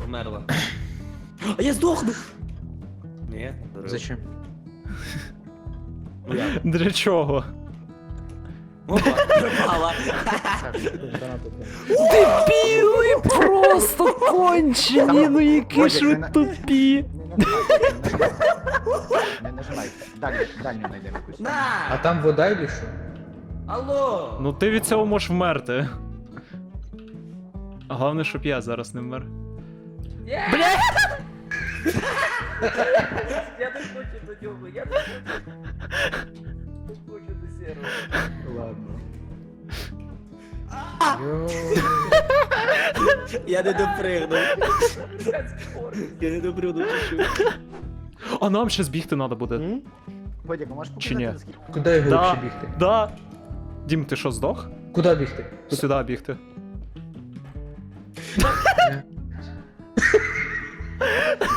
Померла. А я здохну! Ні, Зачем? Ну? Для чого? Опа, пропала. Дебіли просто кончені, ну які ж ви тупі. Не нажимай. Дальню, дальню знайдемо якусь. А там вода или що? Алло! Ну ти від цього можеш вмерти. А Головне, щоб я зараз не вмер. Бля! Я не хочу до нього, я не хочу. До сірого. Ладно. Я не допригнув. Я не допригнув. А нам ще збігти треба буде. Бодяк, а можеш Чи ні? Куди його Да, бігти? да. Дім, ти що, здох? Куди бігти? Сюди бігти.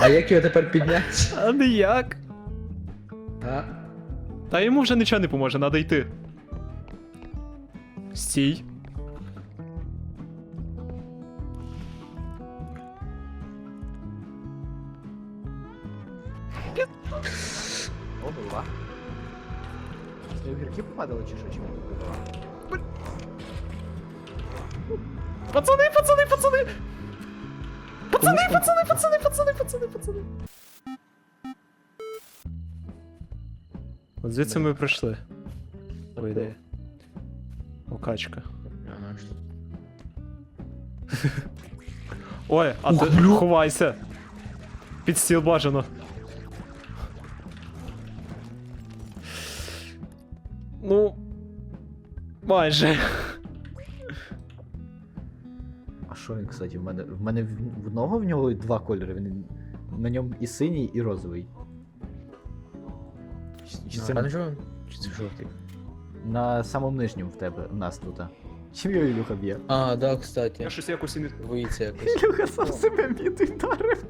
А як його тепер підняти? А ніяк. А? Та йому вже нічого не поможе, треба йти. Стій. О, голова. Це огірки попадали чи що? Чи ми? Пацани, пацани, пацани! Пацани, пацани, пацани, пацани, пацани, пацани. От звідси ми прийшли. По ідеї. Окачка. Ой, а ти ховайся. Під стіл бажано. Ну. Майже. Що він, кстати, в мене. В мене в одного в нього два кольори. Він на ньому і синій, і розовий. Чи- це Оранжевий? Чи це жовтий? на самому нижньому в тебе, у нас тут. Чим його Ілюха б'є? А, да, кстати. щось якось і не. Боїться якось. Ілюха сам себе б'є вдарив.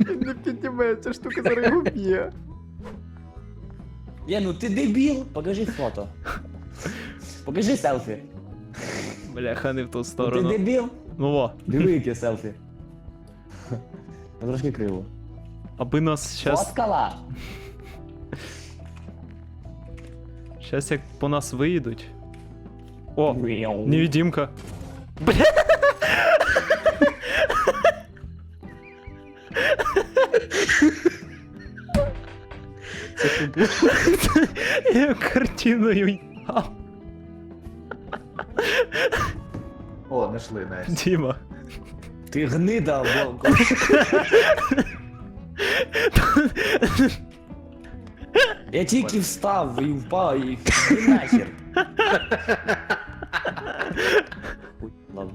Він не піднімає, ця штука зараз його б'є. Я, ну ти дебіл! Покажи фото. Покажи селфі. Бляха, не в ту Ну, ти сторону. дебіл? Ну во, Диви, яке селфі. Трошки криво. аби нас щас. Фоткала! Щас як по нас виїдуть. О, невидимка. Я картиною знайшли, знаєш. Діма. Ти гнида, волк. Я тільки встав і впав і нахер. Ладно.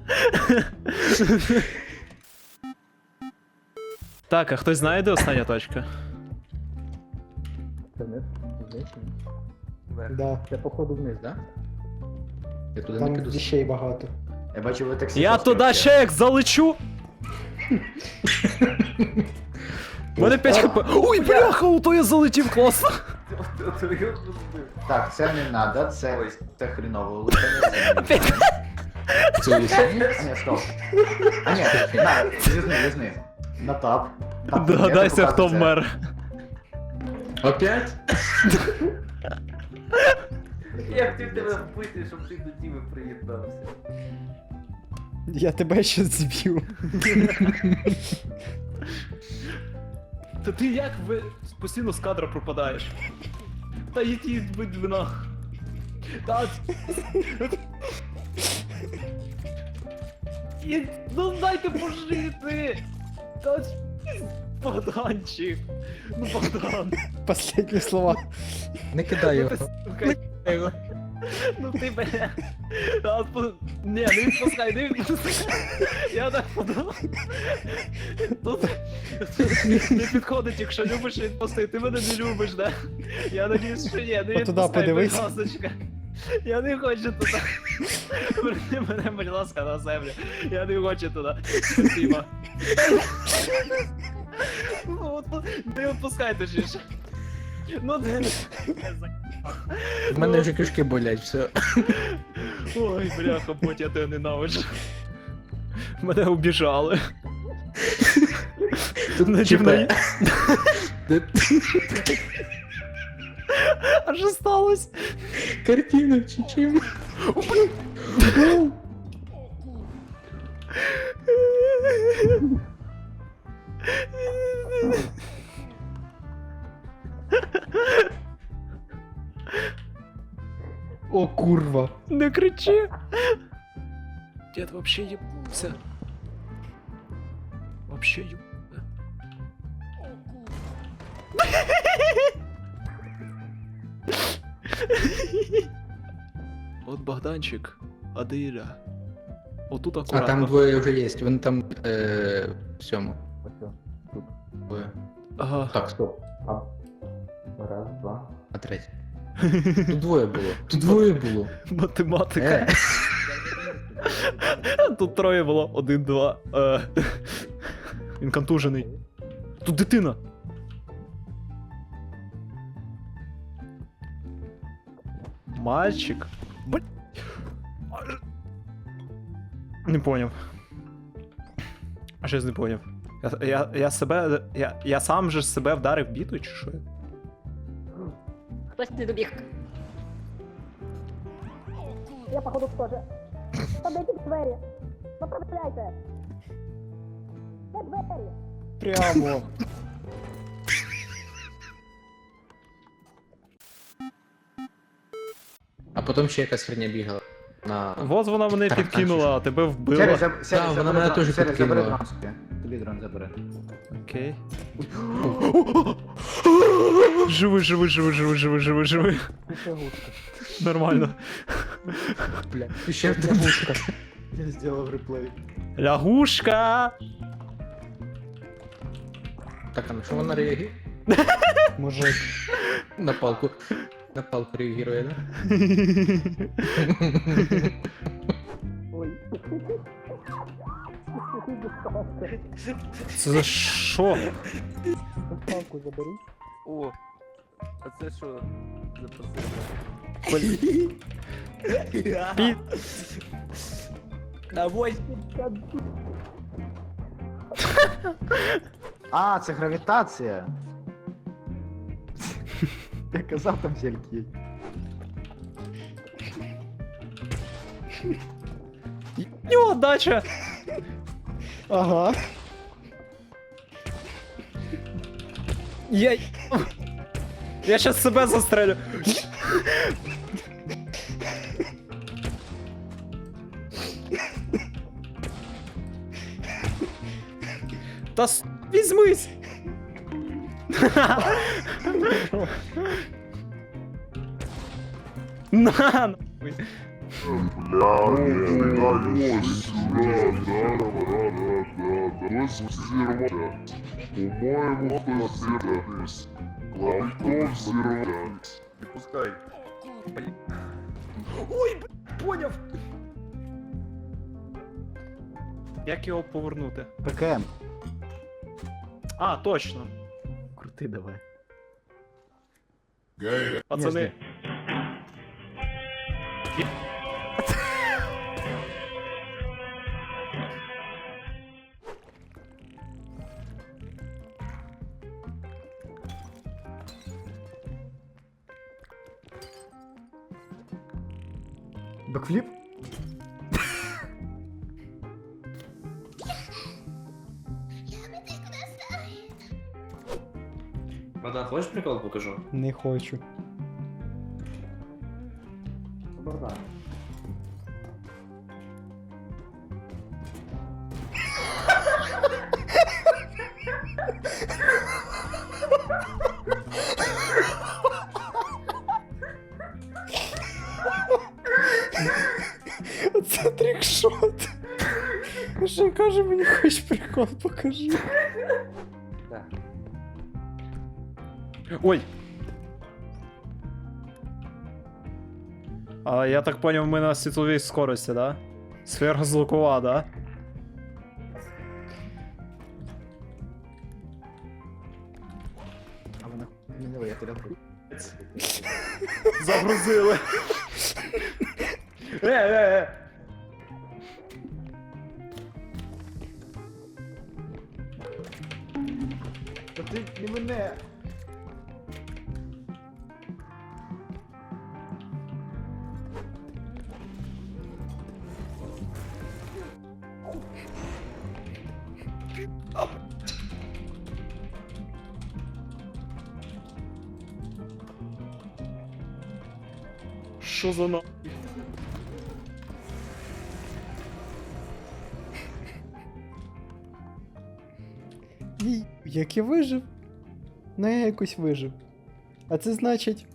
Так, а хтось знає, де остання точка? Це вниз? Да. Це походу вниз, да? Я туди не Там піду. віщей багато. Я бачу, ви таксі. Я туди ще як залечу. У мене 5 хп. Ой, бляха, ото я залетів класно. Так, це не надо, це, це хріново лутання. Це лише? А ні, стоп. А ні, на, лізни, лізни. На тап. Тап, Догадайся, я хто покажу це. вмер. Опять? Я хотів тебе вбити, щоб ти до Діми приєднався. Я тебе ще зб'ю. Та ти як ви постійно з кадра пропадаєш? Та які вина. Та. І- Ну дайте пожити! Та Богданчик! Ну Богдан! Последні слова. Не кидай його. Ну ти бля! Та отпу- Ні, не відпускай, не відпускай! Я так подумав. Тут не підходить, якщо любиш відпусти, ти мене не любиш, да? Я надіюсь, що ні, не Отуда відпускай, будь подивись. ласочка. Я не хочу туди. Верни мене, будь ласка, на землю. Я не хочу туди. Спасибо. Ну, от, Не відпускайте ж. Ну ти. В мене вже кишки болять, все. Ой, бляха, будь я тебе ненавиджу. Мене обіжали. Тут Наді мною. Де- А що сталося? Картина чи чим? О, Не кричи. Дед вообще ебнулся. Вообще еб... От Богданчик, а де Ілля? Отут А акуратно. там двоє вже є, вони там е, в цьому. Двоє. Ага. Так, стоп. А... Раз, два. А третій. Тут двоє було. Тут двоє було. Математика. Е. Тут троє було. Один, два. Е. Він контужений. Тут дитина. Мальчик. Бл- Не поняв. А щось не поняв. Я, я, я себе. Я, я сам же себе вдарив бітою, чи що? Хтось не добіг. Я походу теж. Подайте двері. Поправляйте. Де двері? Прямо. А потім ще якась херня бігала. На... Вот вона мене Так, підкинула, а тебе вбила. Сері, заб- Сері, вона забери мене дрон, теж Сері, забери підкинула. дрон собі. Тобі дрон забери. Окей. Живи, живи, живи, живи, живи, живи, живи. Нормально. Бля, ще одна мушка. Я зробив реплей. Лягушка! Так, а на що вона реагує? Мужик. На палку. На палку реагує, да? Це за що? Палку забери. О, а це що за посилка? Пі... Давай. А, це гравітація. Я казав там зельки є. Нього дача! Ага. Я... Я щас себе застрелю. Та с... візьмись! На! нахуй. По-моему, кто здесь? Кто взорвался? Не пускай. Ой, б Поняв! Як його повернути? ПКМ. А, точно. Крути давай. Пацани. Бекфліп? Богдан, хочешь прикол покажу? Не хочу. Це трикшот. Що каже мені хоч прикол покажи. Ой. А я так поняв, ми на світловій скорості, да? Сверхзвукова, да? А вона не я тебе Загрузили. Е, е, е. Та ти не мене. Що за на... І Як я вижив? Ну я якось вижив. А це значить.